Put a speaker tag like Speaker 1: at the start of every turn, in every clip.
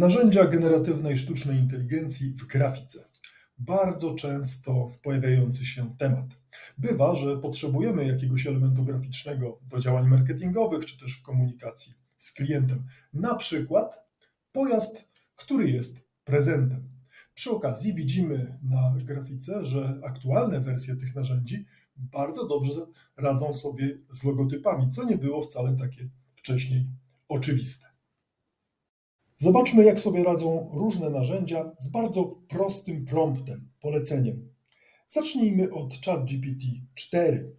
Speaker 1: Narzędzia generatywnej sztucznej inteligencji w grafice. Bardzo często pojawiający się temat. Bywa, że potrzebujemy jakiegoś elementu graficznego do działań marketingowych czy też w komunikacji z klientem. Na przykład pojazd, który jest prezentem. Przy okazji widzimy na grafice, że aktualne wersje tych narzędzi bardzo dobrze radzą sobie z logotypami, co nie było wcale takie wcześniej oczywiste. Zobaczmy, jak sobie radzą różne narzędzia z bardzo prostym promptem, poleceniem. Zacznijmy od ChatGPT 4.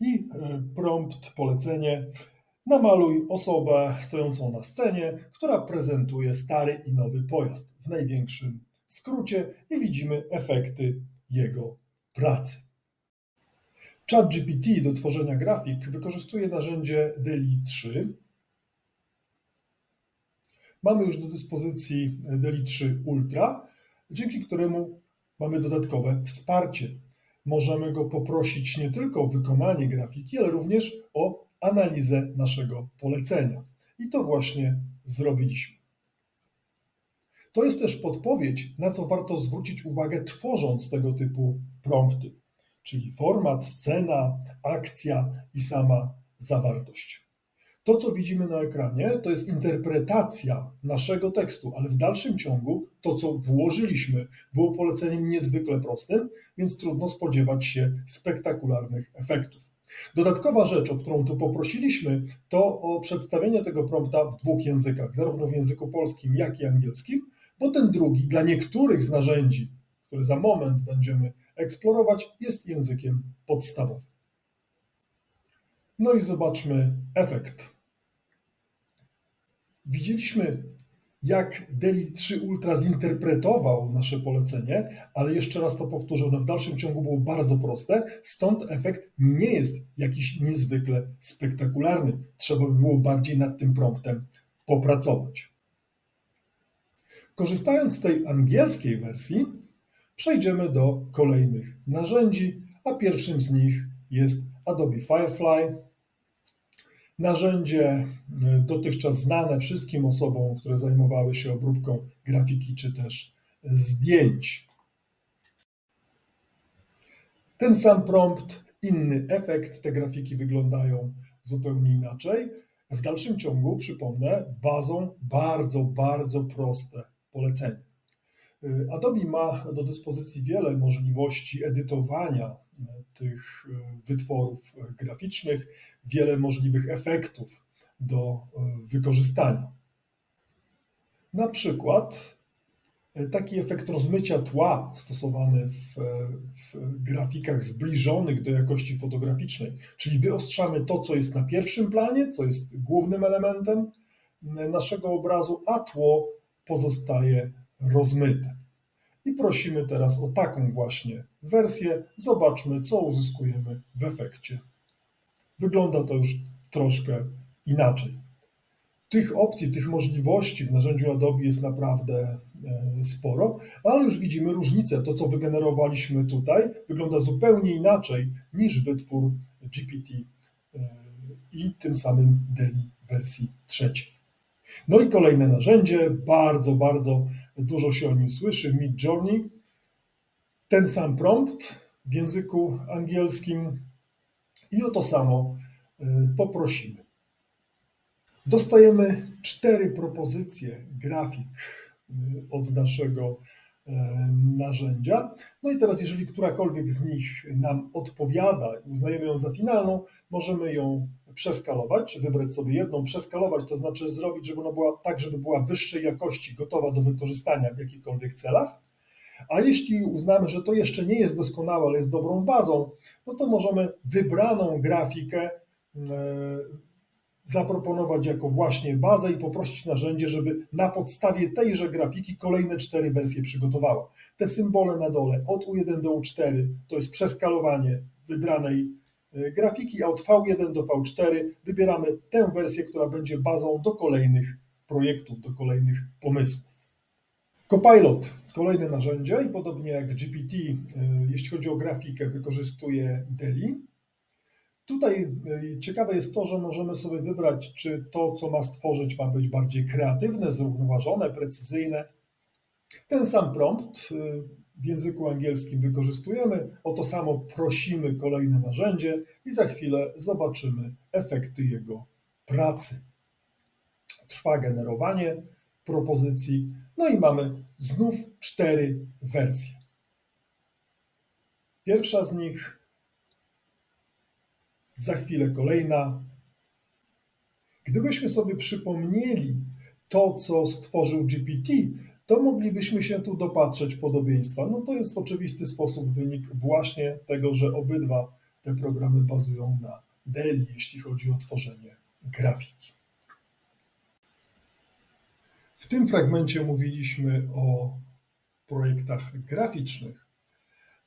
Speaker 1: I e, prompt, polecenie. Namaluj osobę stojącą na scenie, która prezentuje stary i nowy pojazd w największym skrócie i widzimy efekty jego pracy. ChatGPT do tworzenia grafik wykorzystuje narzędzie DALI 3, Mamy już do dyspozycji DALI 3 Ultra, dzięki któremu mamy dodatkowe wsparcie. Możemy go poprosić nie tylko o wykonanie grafiki, ale również o analizę naszego polecenia. I to właśnie zrobiliśmy. To jest też podpowiedź, na co warto zwrócić uwagę, tworząc tego typu prompty, czyli format, scena, akcja i sama zawartość. To, co widzimy na ekranie, to jest interpretacja naszego tekstu, ale w dalszym ciągu to, co włożyliśmy, było poleceniem niezwykle prostym, więc trudno spodziewać się spektakularnych efektów. Dodatkowa rzecz, o którą tu poprosiliśmy, to o przedstawienie tego prompta w dwóch językach, zarówno w języku polskim, jak i angielskim, bo ten drugi dla niektórych z narzędzi, które za moment będziemy eksplorować, jest językiem podstawowym. No i zobaczmy efekt. Widzieliśmy, jak Deli 3 Ultra zinterpretował nasze polecenie, ale jeszcze raz to powtórzę, ono w dalszym ciągu było bardzo proste, stąd efekt nie jest jakiś niezwykle spektakularny. Trzeba by było bardziej nad tym promptem popracować. Korzystając z tej angielskiej wersji, przejdziemy do kolejnych narzędzi, a pierwszym z nich jest Adobe Firefly, narzędzie e, dotychczas znane wszystkim osobom, które zajmowały się obróbką grafiki czy też zdjęć. Ten sam prompt, inny efekt, te grafiki wyglądają zupełnie inaczej. W dalszym ciągu, przypomnę, bazą bardzo, bardzo proste polecenie. E, Adobe ma do dyspozycji wiele możliwości edytowania e, tych e, wytworów graficznych, wiele możliwych efektów do wykorzystania. Na przykład taki efekt rozmycia tła stosowany w, w, grafikach zbliżonych do jakości fotograficznej, czyli wyostrzamy to, co jest na pierwszym planie, co jest głównym elementem naszego obrazu, a tło pozostaje rozmyte. I prosimy teraz o taką właśnie wersję. Zobaczmy, co uzyskujemy w efekcie. Wygląda to już troszkę inaczej. Tych opcji, tych możliwości w narzędziu Adobe jest naprawdę e, sporo, ale już widzimy różnicę. To, co wygenerowaliśmy tutaj, wygląda zupełnie inaczej niż wytwór GPT e, i tym samym DELI wersji trzeciej. No i kolejne narzędzie, bardzo, bardzo dużo się o nim słyszy, Mid Journey. Ten sam prompt w języku angielskim i o to samo y, poprosimy. Dostajemy cztery propozycje grafik y, od naszego y, narzędzia. No i teraz, jeżeli którakolwiek z nich nam odpowiada, uznajemy ją za finalną, możemy ją przeskalować, czy wybrać sobie jedną, przeskalować, to znaczy zrobić, żeby ona była tak, żeby była wyższej jakości, gotowa do wykorzystania w jakichkolwiek celach. A jeśli uznamy, że to jeszcze nie jest doskonałe, ale jest dobrą bazą, no to możemy wybraną grafikę e, zaproponować jako właśnie bazę i poprosić narzędzie, żeby na podstawie tejże grafiki kolejne cztery wersje przygotowała. Te symbole na dole od U1 do U4 to jest przeskalowanie wybranej grafiki, a od V1 do V4 wybieramy tę wersję, która będzie bazą do kolejnych projektów, do kolejnych pomysłów. Copilot, kolejne narzędzie i podobnie jak GPT, e, jeśli chodzi o grafikę, wykorzystuje DELI. Tutaj y, ciekawe jest to, że możemy sobie wybrać, czy to, co ma stworzyć, ma być bardziej kreatywne, zrównoważone, precyzyjne. Ten sam prompt w języku angielskim wykorzystujemy, o to samo prosimy kolejne narzędzie i za chwilę zobaczymy efekty jego pracy. Trwa generowanie propozycji, no i mamy znów cztery wersje. Pierwsza z nich, za chwilę kolejna. Gdybyśmy sobie przypomnieli to, co stworzył GPT, to moglibyśmy się tu dopatrzeć podobieństwa. No to jest w oczywisty sposób wynik właśnie tego, że obydwa te programy bazują na DELI, jeśli chodzi o tworzenie grafiki. W tym fragmencie mówiliśmy o projektach graficznych,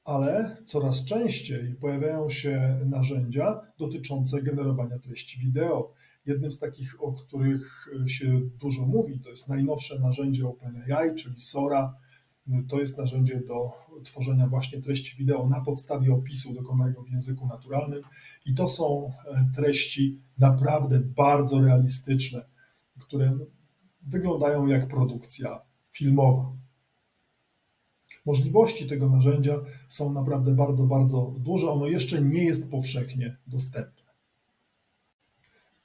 Speaker 1: ale coraz częściej pojawiają się narzędzia dotyczące generowania treści wideo. Jednym z takich, o których się dużo mówi, to jest najnowsze narzędzie OpenAI, czyli Sora. To jest narzędzie do tworzenia właśnie treści wideo na podstawie opisu dokonanego w języku naturalnym i to są e, treści naprawdę bardzo realistyczne, które wyglądają jak produkcja filmowa. Możliwości tego narzędzia są naprawdę bardzo, bardzo duże. Ono jeszcze nie jest powszechnie dostępne.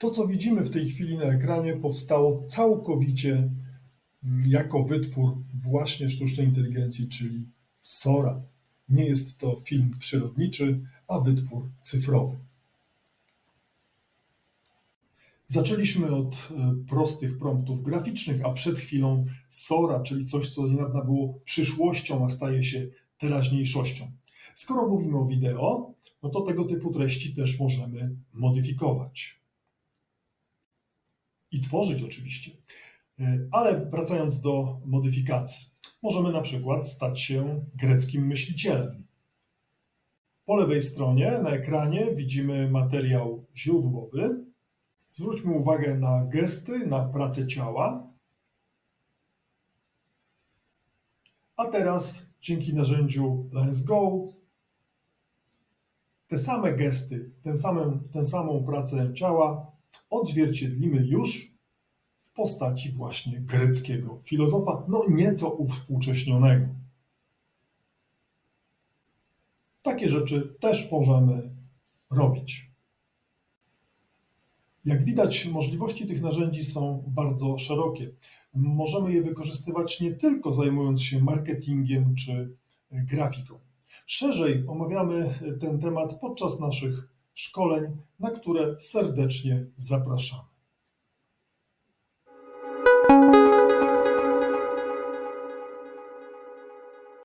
Speaker 1: To, co widzimy w tej chwili na ekranie, powstało całkowicie mm, jako wytwór właśnie sztucznej inteligencji, czyli Sora. Nie jest to film przyrodniczy, a wytwór cyfrowy. Zaczęliśmy od e, prostych promptów graficznych, a przed chwilą Sora, czyli coś, co niedawno było przyszłością, a staje się teraźniejszością. Skoro mówimy o wideo, no to tego typu treści też możemy modyfikować. I tworzyć oczywiście. E, ale wracając do modyfikacji, możemy na przykład stać się greckim myślicielem. Po lewej stronie na ekranie widzimy materiał źródłowy, Zwróćmy uwagę na gesty, na pracę ciała. A teraz dzięki narzędziu Let's Go te same gesty, tę samą, tę samą pracę ciała odzwierciedlimy już w postaci właśnie greckiego filozofa, no nieco uwspółcześnionego. Takie rzeczy też możemy robić. Jak widać, możliwości tych narzędzi są bardzo szerokie. Możemy je wykorzystywać nie tylko zajmując się marketingiem czy grafiką. Szerzej omawiamy ten temat podczas naszych szkoleń, na które serdecznie zapraszamy.